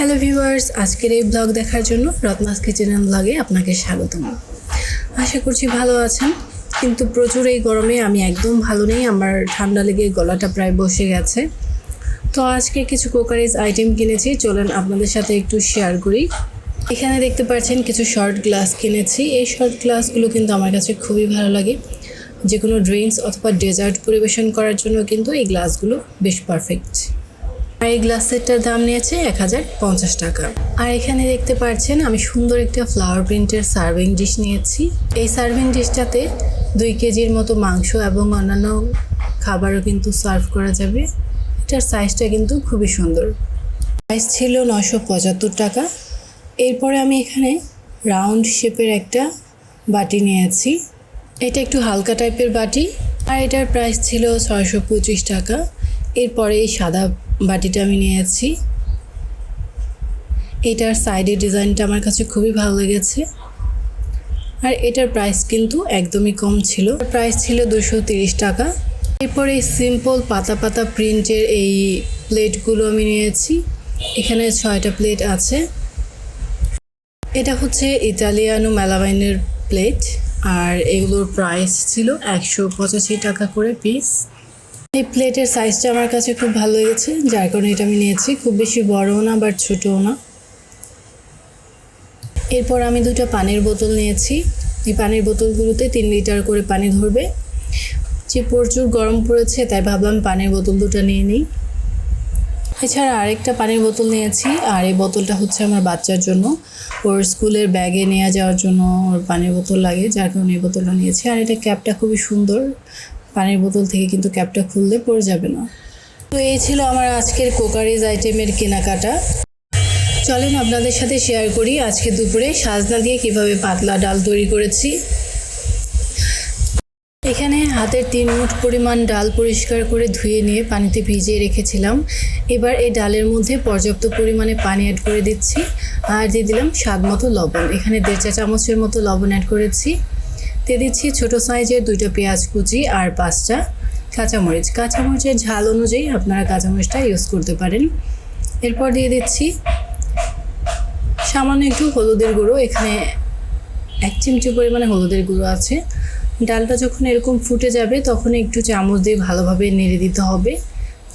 Hello viewers আজকের এই blog দেখার জন্য রত্নাস কিচেন ব্লগে আপনাকে স্বাগতম। আশা করছি ভালো আছেন, কিন্তু প্রচুর এই গরমে আমি একদম ভালো নেই, আমার ঠান্ডা লেগে গলাটা প্রায় বসে গেছে। তো আজকে কিছু কোকারিজ আইটেম কিনেছি, চলেন আপনাদের সাথে একটু শেয়ার করি। এখানে দেখতে পাচ্ছেন কিছু শর্ট গ্লাস কিনেছি, এই শর্ট গ্লাসগুলো কিন্তু আমার কাছে খুবই ভালো লাগে। যে কোনো ড্রিঙ্কস অথবা ডেজার্ট পরিবেশন করার জন্য কিন্তু এই গ্লাসগুলো বেশ পারফেক্ট আর এই গ্লাস সেটটার দাম নিয়েছে এক হাজার পঞ্চাশ টাকা। আর এখানে দেখতে পাচ্ছেন, আমি সুন্দর একটা ফ্লাওয়ার প্রিন্টের সার্ভিং ডিশ নিয়েছি। এই সার্ভিং ডিশটাতে দুই কেজির মতো মাংস এবং অন্যান্য খাবারও কিন্তু সার্ভ করা যাবে। এটার সাইজটা কিন্তু খুবই সুন্দর। প্রাইস ছিল নশো পঁচাত্তর টাকা। এরপরে আমি এখানে রাউন্ড শেপের একটা বাটি নিয়েছি। এটা একটু হালকা টাইপের বাটি। আর এটার প্রাইস ছিল ছয়শো পঁচিশ টাকা। এরপরে এই সাদা বাটিটা আমি নিয়েছি এটার সাইডের ডিজাইনটা আমার কাছে খুবই ভালো লেগেছে। আর এটার প্রাইস কিন্তু একদমই কম ছিল। প্রাইস ছিল দুশো টাকা। এরপরে এই সিম্পল পাতা পাতা প্রিন্টের এই প্লেটগুলো আমি নিয়েছি এখানে ছয়টা প্লেট আছে। এটা হচ্ছে ইতালিয়ানো মেলাবাইনের প্লেট আর এগুলোর প্রাইস ছিল একশো পঁচাশি টাকা করে পিস এই প্লেটের সাইজটা আমার কাছে খুব ভালো লেগেছে। যার কারণে এটা আমি নিয়েছি। খুব বেশি বড়ও না বাট ছোটও না। এরপর আমি দুটো পানির বোতল নিয়েছি। এই পানির বোতলগুলোতে তিন লিটার করে পানি ধরবে। যে প্রচুর গরম পড়েছে, তাই ভাবলাম পানির বোতল দুটো নিয়ে নিই। এছাড়া আরেকটা পানির বোতল নিয়েছি, আর এই বোতলটা হচ্ছে আমার বাচ্চার জন্য। ওর স্কুলের ব্যাগে নিয়ে যাওয়ার জন্য ওর পানির বোতল লাগে, যার কারণে এই বোতলটা নিয়েছি। আর এটা ক্যাপটা খুবই সুন্দর। পানির বোতল থেকে কিন্তু ক্যাপটা খুললে পড়ে যাবে না। তো এই ছিল আমার আজকের কোকারিজ আইটেমের কেনাকাটা। চলেন আপনাদের সাথে শেয়ার করি আজকে দুপুরে সাজনা দিয়ে কীভাবে পাতলা ডাল তৈরি করেছি। এখানে হাতের তিন মুঠ পরিমাণ ডাল পরিষ্কার করে ধুয়ে নিয়ে পানিতে ভিজিয়ে রেখেছিলাম। এবার এই ডালের মধ্যে পর্যাপ্ত পরিমাণে পানি অ্যাড করে দিচ্ছি। আর দিয়ে দিলাম স্বাদ মতো লবণ। এখানে দেড় চা চামচের মতো লবণ অ্যাড করেছি। দিয়ে দিচ্ছি ছোটো সাইজের দুইটা পেঁয়াজ কুচি আর পাঁচটা কাঁচামরিচ। কাঁচামরিচের ঝাল অনুযায়ী আপনারা কাঁচামরিচটা ইউজ করতে পারেন। এরপর দিয়ে দিচ্ছি সামান্য একটু হলুদের গুঁড়ো। এখানে এক চিমচি পরিমাণে হলুদের গুঁড়ো আছে। ডালটা যখন এরকম ফুটে যাবে তখন একটু চামচ দিয়ে ভালোভাবে নেড়ে দিতে হবে,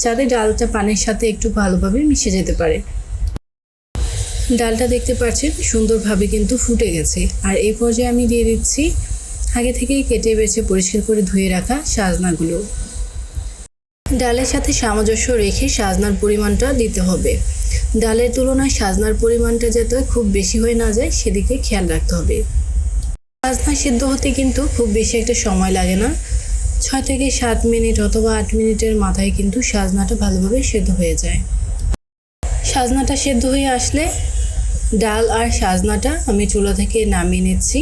যাতে ডালটা পানির সাথে একটু ভালোভাবে মিশে যেতে পারে। ডালটা দেখতে পাচ্ছেন সুন্দরভাবে কিন্তু ফুটে গেছে। আর এই পর্যায়ে আমি দিয়ে দিচ্ছি আগে থেকেই কেটে বেছে পরিষ্কার করে ধুয়ে রাখা সাজনাগুলো। ডালের সাথে সামঞ্জস্য রেখে সাজনার পরিমাণটা দিতে হবে। ডালের তুলনায় সাজনার পরিমাণটা যাতে খুব বেশি হয়ে না যায়, সেদিকে খেয়াল রাখতে হবে। সাজনা সিদ্ধ হতে কিন্তু খুব বেশি একটা সময় লাগে না। ছয় থেকে সাত মিনিট অথবা আট মিনিটের মাথায় কিন্তু সাজনাটা ভালোভাবে সেদ্ধ হয়ে যায়। সাজনাটা সেদ্ধ হয়ে আসলে ডাল আর সাজনাটা আমি চুলা থেকে নামিয়ে নিচ্ছি।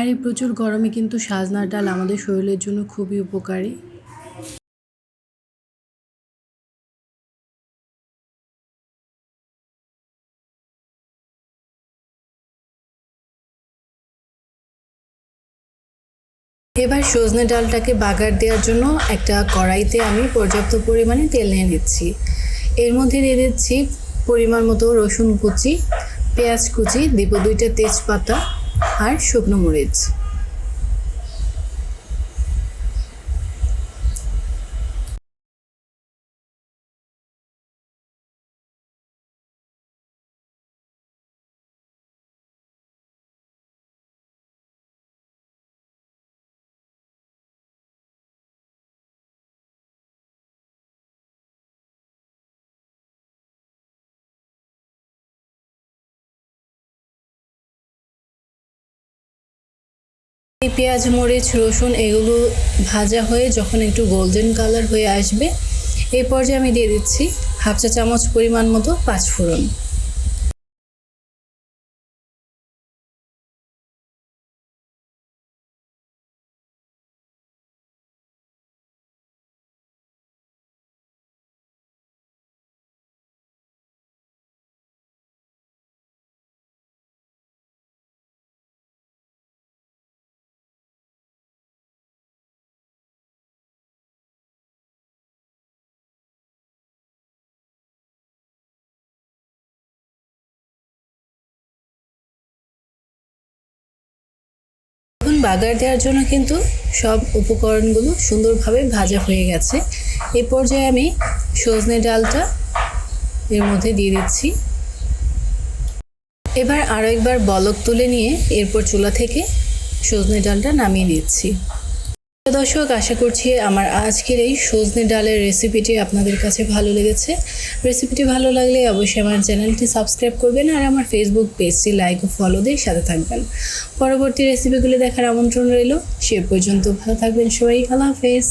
আর এই প্রচুর গরমে কিন্তু সাজনার ডাল আমাদের শরীরের জন্য খুবই উপকারী। এবার সজনে ডালটাকে বাগার দেওয়ার জন্য একটা কড়াইতে আমি পর্যাপ্ত পরিমাণে তেল নিয়ে নিচ্ছি। এর মধ্যে দিয়ে দিচ্ছি পরিমাণ মতো রসুন কুচি, পেঁয়াজ কুচি, দিব দুইটা তেজপাতা আর শুকনো মরিচ। এই পেঁয়াজ, মরিচ, রসুন এগুলো ভাজা হয়ে যখন একটু গোল্ডেন কালার হয়ে আসবে এই পর্যায়ে আমি দিয়ে দিচ্ছি হাফ চা চামচ পরিমাণ মতো পাঁচফোড়ন। বাগার দেওয়ার জন্য কিন্তু সব উপকরণগুলো সুন্দরভাবে ভাজা হয়ে গেছে। এ পর্যায়ে আমি সজনে ডালটা এর মধ্যে দিয়ে দিচ্ছি। এবার আরও একবার বলক তুলে নিয়ে এরপর চুলা থেকে সজনে ডালটা নামিয়ে নিচ্ছি। দর্শক, আশা করছি আমার আজকের এই সজনে ডালের রেসিপিটি আপনাদের কাছে ভালো লেগেছে। রেসিপিটি ভালো লাগলে অবশ্যই আমার চ্যানেলটি সাবস্ক্রাইব করবেন আর আমার ফেসবুক পেজটি লাইক ও ফলো দিয়ে সাথে থাকবেন। পরবর্তী রেসিপিগুলি দেখার আমন্ত্রণ রইল। সে পর্যন্ত ভালো থাকবেন সবাই। আল্লাহ হাফেজ।